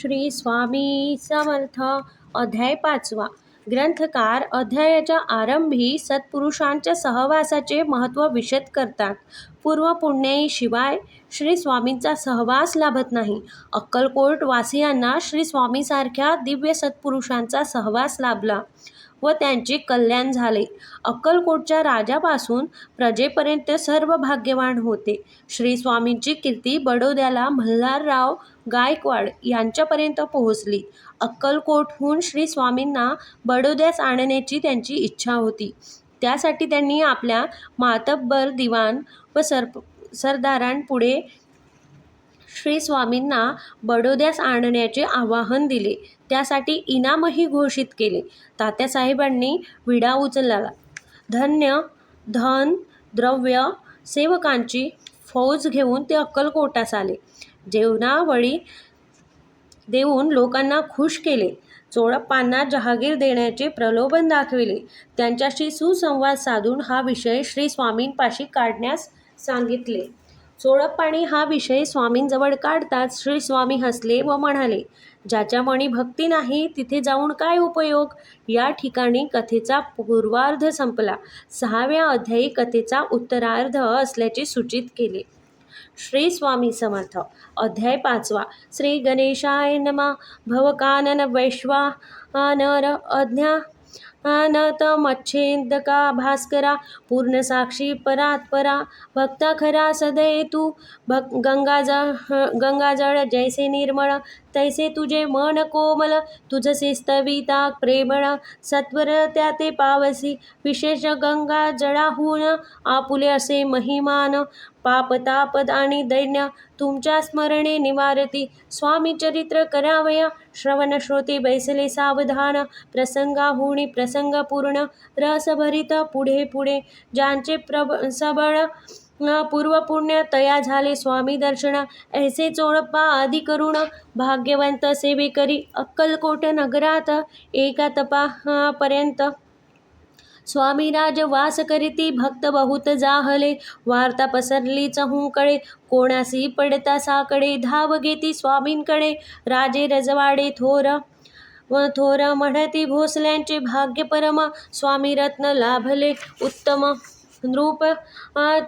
श्री स्वामी समर्थ. अध्याय पाचवा. ग्रंथकार अध्यायाच्या आरंभी सत्पुरुषांच्या सहवासाचे महत्त्व विशद करतात. पूर्व पुण्याईशिवाय श्री स्वामींचा सहवास लाभत नाही. अक्कलकोट वासियांना श्री स्वामीसारख्या दिव्य सत्पुरुषांचा सहवास लाभला. व त्यांचे कल्याण झाले. अक्कलकोटच्या राजापासून प्रजेपर्यंत सर्व भाग्यवान होते. श्री स्वामींची कीर्ती बडोद्याला मल्हारराव गायकवाड यांच्यापर्यंत पोहोचली. अक्कलकोटहून श्री स्वामींना बडोद्यास आणण्याची त्यांची इच्छा होती. त्यासाठी त्यांनी आपल्या मातब्बर दिवाण व सर सरदारांपुढे श्री स्वामींना बडोद्यास आणण्याचे आवाहन दिले. त्यासाठी इनामही घोषित केले. तात्यासाहेबांनी विडा उचलला. धन्य धन द्रव्य सेवकांची फौज घेऊन ते अक्कलकोटास आले. जेवणावळी देऊन लोकांना खुश केले. चोळप्पांना जहागीर देण्याचे प्रलोभन दाखविले. त्यांच्याशी सुसंवाद साधून हा विषय श्री स्वामींपाशी काढण्यास सांगितले. चोळप्पांनी हा विषय स्वामींजवळ काढताच श्री स्वामी हसले व म्हणाले ज्याच्या मणी भक्ती नाही तिथे जाऊन काय उपयोग? या ठिकाणी कथेचा पूर्वार्ध संपला. सहाव्या अध्यायी कथेचा उत्तरार्ध असल्याचे सूचित केले. श्री स्वामी समर्थ. अध्याय पाचवा. श्री गणेशाय नमा. भवकानन वैश्वानर अज्ञा अनत मच्छेदका भास्करा पूर्णसाक्षी परात्परा भक्ता खरा सदय तू भक गंगाजळ गंगाजळ जैसे निर्मळ तैसे तुझे मन कोमल तुझसे स्तविता प्रेमळ सत्वर त्या ते पावसी विशेष गंगा जळाहून आपुले असे महिमान पाप तापद आणि दैन्य तुमच्या स्मरणे निवारती. स्वामी चरित्र करावया. श्रवण श्रोते बैसले सावधान. प्रसंगाहुणी प्रसंगपूर्ण रसभरित पुढे पुढे. ज्यांचे प्रब सबळ पूर्वपुण्य तया झाले स्वामी दर्शन. ऐसे चोळप्पा आदी करुण. भाग्यवंत सेवेकरी अक्कलकोट नगरात. एका तपापर्यंत स्वामीराज वास करीती भक्त बहुत जाहले वार्ता पसरली चहूकडे कोणासी पडता साकडे धाव घेती स्वामींकडे राजे रजवाडे थोर व थोर म्हणती भोसल्यांचे भाग्य परम स्वामी रत्न लाभले उत्तम नृप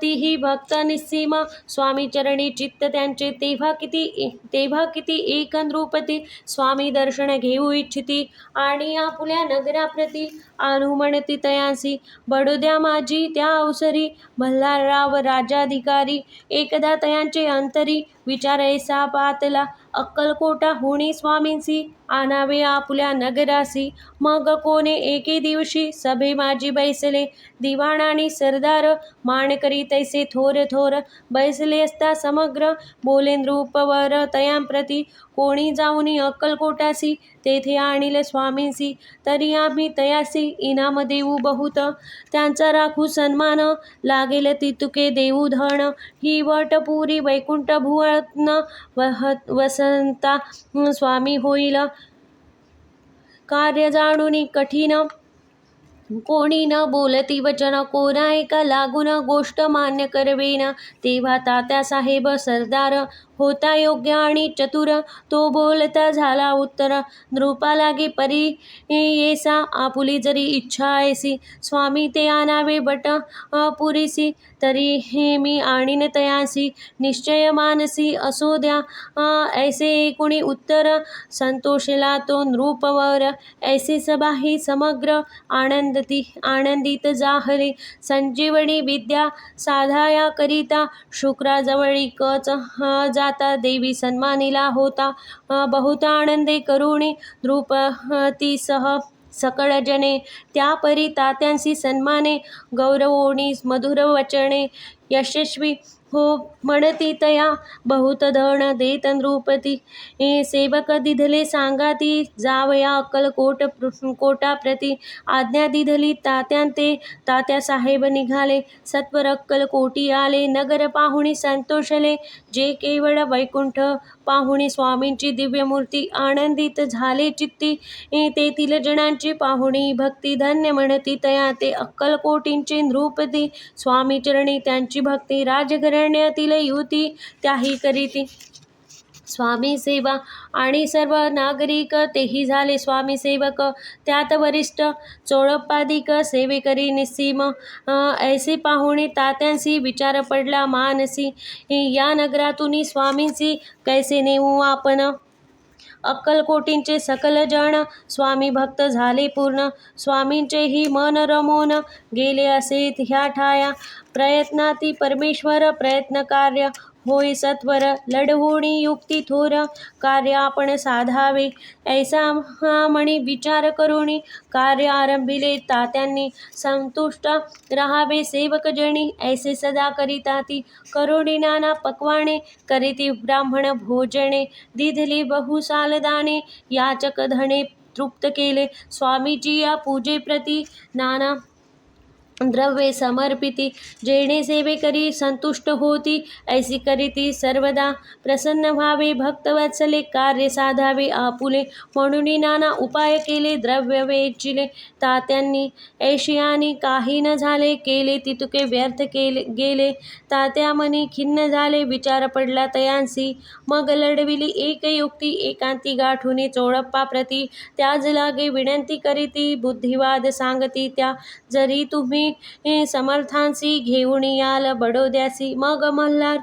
तीही भक्त निस्सीम स्वामी चरणी चित्त त्यांचे तेव्हा किती तेव्हा किती एक नृपती स्वामी दर्शन घेऊ इच्छिती. आणि आपुल्या नगराप्रती अनुमणती तयासी बडोद्या माझी त्या अवसरी मल्हारराव राजाधिकारी एकदा तयांचे अंतरी विचारैसा पातला. अक्कलकोटा होणी स्वामींसी आणावे आपुल्या नगरासी. मग कोणे एके दिवशी सभे माझी बैसले. दिवाण आणि सरदार माणकरी तैसे थोर थोर बैसले असता समग्र बोले नृपवर तयांप्रती कोणी जाऊनी अक्कलकोटासी तेथे आणील स्वामींसी. तरी आम्ही तयासी इनाम देऊ बहुत. त्यांचा राखू सन्मान लागेल तितुके देऊ धन. ही वट पुरी वैकुंठ भुवन वह संता स्वामी होईल. कार्य जाणून कठीण. कोणी न बोलती वचन कोणा एका लागून गोष्ट मान्य करवेन. तेव्हा तात्यासाहेब सरदार होता योग्य आणि चतुर. तो बोलता झाला उत्तर. नृपा लागे परी येसा आपुली जरी इच्छा ऐसी स्वामी ते आणावे बट पुरीसी. तरी हे मी आणीन तयासी. निश्चय मानसी असो द्या. ऐसे कुणी उत्तर. संतोषला तो नृपवर. ऐसे सभा ही समग्र आनंदती आनंदित जाहले संजीवनी विद्या साधाया करिता शुक्राजवळी कच जाता देवी सन्मानिला होता. बहुत आनंदे करुणी नृपतीसह सकळ जने त्या परी तात्यांसी सन्माने गौरवोणी मधुर वचने यशस्वी हो म्हणती तया बहुत धन देत नृपती सेवक दिधले सांगाती जावया अक्कलकोट कोटाप्रती. आज्ञा दिधली तात्यांते तात्यासाहेब निघाले. सत्वर अक्कलकोटी आले नगर पाहुणी संतोषले. जे केवळ वैकुंठ पाहुणी स्वामींची दिव्यमूर्ती आनंदित झाले चित्ती. तेथील जणांची पाहुणी भक्ती धन्य म्हणती तया. ते अक्कलकोटींचे नृपती स्वामीचरणी त्यांची भक्ती. राजघराण्यातील युती त्याही करीती. स्वामी सेवा. आणि सर्व नागरिक तेही झाले स्वामी सेवक. त्यात वरिष्ठ चोळप्पादिक सेवेकरी निस्सीम. ऐसे पाहुणे तात्यांसी विचार पडला मानसी. या नगरातून स्वामींशी कैसे नेऊ आपण? अक्कलकोटींचे सकल जण स्वामी भक्त झाले पूर्ण. स्वामींचेही मन रमून गेले असे ह्या ठाया. प्रयत्नाती परमेश्वर प्रयत्न कार्य होय सत्वर लढवुणी युक्ती थोर कार्य आपण साधावे. ऐसा म्हणी विचार करुणी कार्य आरंभिले तात्यांनी संतुष्ट रहावे. सेवक जणी ऐसे सदा करिता ती करुणी नाना पक्वाणे करीती ब्राह्मण भोजने दिधली बहु सालदाने याचक धणे तृप्त केले. स्वामीची या पूजेप्रती नाना द्रव्ये समर्पिती जेणे सेवेकरी संतुष्ट होती ऐसी करीती सर्वदा प्रसन्न व्हावे भक्तवत्सले कार्य साधावे आपुले म्हणून नाना उपाय केले द्रव्य वेचिले तात्यांनी ऐशियानी काही न झाले केले तितुके व्यर्थ केले गेले तात्या मनी खिन्न झाले विचार पडला तयांसी मग लढविली एक युक्ती एकांती गाठुनी चोळप्पा प्रती त्याज लागे विनंती करीती बुद्धिवाद सांगती त्या जरी तुम्ही समर्थांसी घेऊन याल बडोद्यासी. मग मल्हार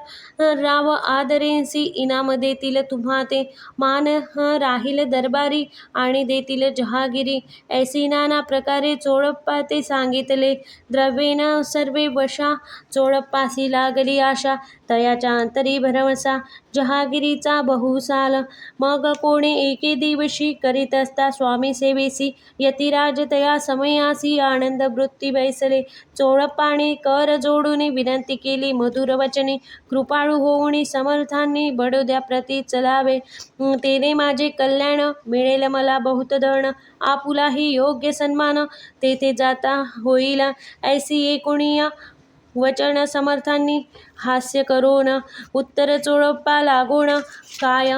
राव आदरेंसी इनाम देतील तुम्हा ते मान राहील दरबारी आणि देतील जहागिरी. ऐसी नाना प्रकारे चोळप्पा ते सांगितले. द्रव्येन सर्वे वशा चोळप्पासी लागली आशा. तयाच्या अंतरी भरवसा. जहागिरीचा बहुसाल. मग कोणे एके दिवशी करीत असता स्वामी सेवेसी. यतिराज तया समयासी आनंद वृत्ती बैसले. चोळप्पाने कर जोडून विनंती केली. मधुर वचने कृपाळू होऊन समर्थांनी बडोद्या प्रती चलावे. तेने माझे कल्याण मिळेल मला बहुत धन. आपुलाही योग्य सन्मान. तेथे जाता होईल. ऐसी एकुणिया वचन समर्थांनी हास्य करून उत्तर चोळप्पा लागोन काय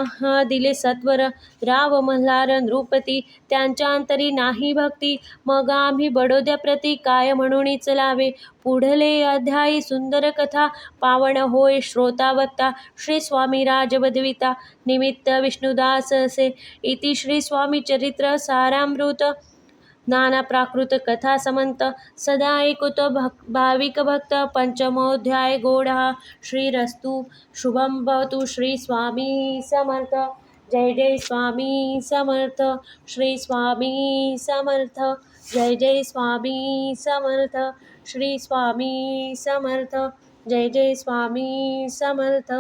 दिले सत्वर? राव मल्हार नृपती त्यांच्या अंतरी नाही भक्ती. मग आम्ही बडोद्याप्रती काय म्हणून चलावे पुढले अध्यायी सुंदर कथा पावन होय श्रोता वक्ता श्री स्वामी राजवद्विता निमित्त विष्णुदास असे. इति श्री स्वामी चरित्र सारामृत. नाना प्राकृत कथा समंत सदा ऐकतो भक् भाविक भक्त पंचमोध्याय गोडा श्रीरस्तु शुभम भवतु श्री स्वामी समर्थ। जय जय स्वामी समर्थ। श्री स्वामी समर्थ। जय जय स्वामी समर्थ। श्री स्वामी समर्थ। जय जय स्वामी समर्थ।